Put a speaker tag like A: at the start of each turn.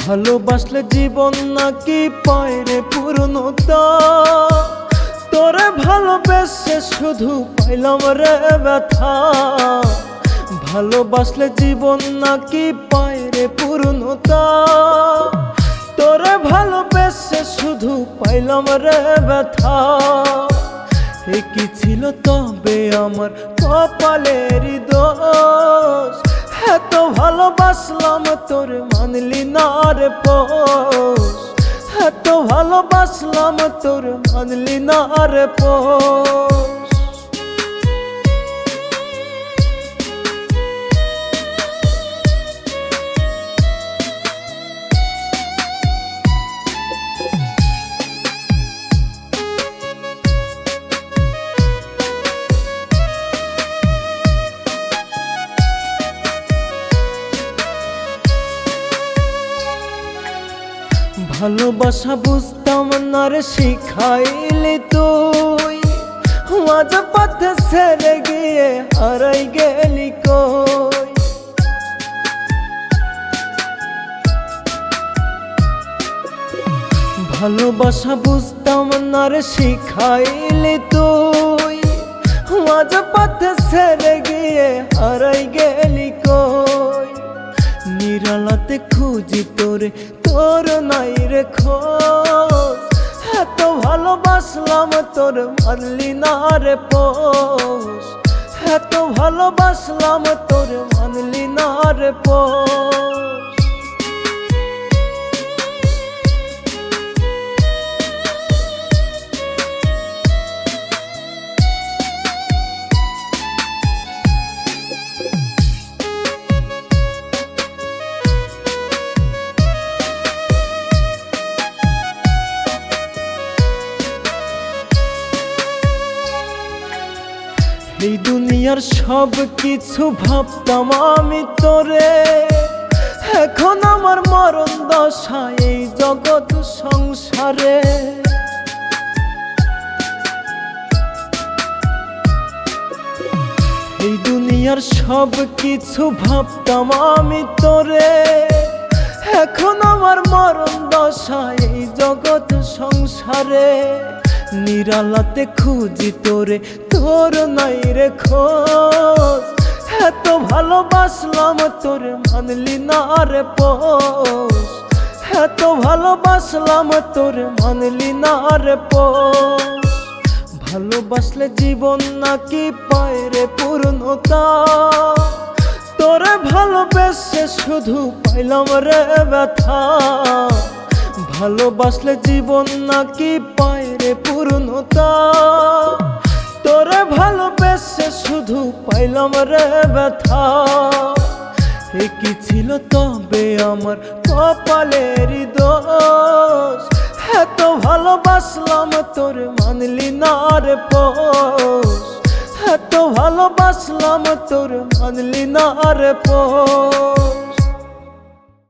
A: ভালোবাসলে জীবন নাকি পায় রে তোরে ভালোবেসে শুধু পাইলাম রে ব্যথা। ভালোবাসলে জীবন নাকি পায় রে তোরে ভালোবেসে শুধু পাইলাম রে ব্যথা। এ কি ছিল তবে আমার কপালের দোষ? এত ভালোবাসলাম তোর মানলি না রে পোষ। এত ভালোবাসলাম তোর মানলি না রে পোষ। ভালোবাসা বুঝতাম না রে শিখাইলি তুই। মাঝ পথে ছেড়ে গিয়ে হারাই গেলি কই? ভালোবাসা বুঝতাম না রে শিখাইলি তুই। মাঝ পথে ছেড়ে গিয়ে হারাই গেলি কই? নিরালাতে খুঁজি তোরে, তোর নাই রে খোঁজ। এত ভালোবাসলাম, তোর মানলি না রে পোষ। এত ভালোবাসলাম, তোর মানলি না রে পোষ। এই দুনিয়ার সব কিছু ভাবতাম আমি তোরে। এখন আমার মরণ দশা এই জগৎ সংসারে। এই দুনিয়ার সব কিছু ভাবতাম আমি তোরে। এখন আমার মরণ দশা এই জগৎ সংসারে। নিরালাতে খুঁজি তোরে, তোর নাই রে খোঁজ। এত ভালোবাসলাম, তোর মানলি না রে পোষ। এত ভালোবাসলাম, তোর মানলি না রে পোষ। ভালোবাসলে জীবন নাকি পায় রে পূর্ণতা? তোরে ভালোবেসে শুধু পাইলাম রে ব্যথা। ভালোবাসলে জীবন নাকি পায় রে পূর্ণতা? তোরে ভালোবেসে শুধু পাইলাম রে ব্যথা। এ কি ছিল তবে আমার কপালের দোষ? এত ভালোবাসলাম, তোর মানলি না রে পোষ। এত ভালোবাসলাম, তোর মানলি না রে পোষ।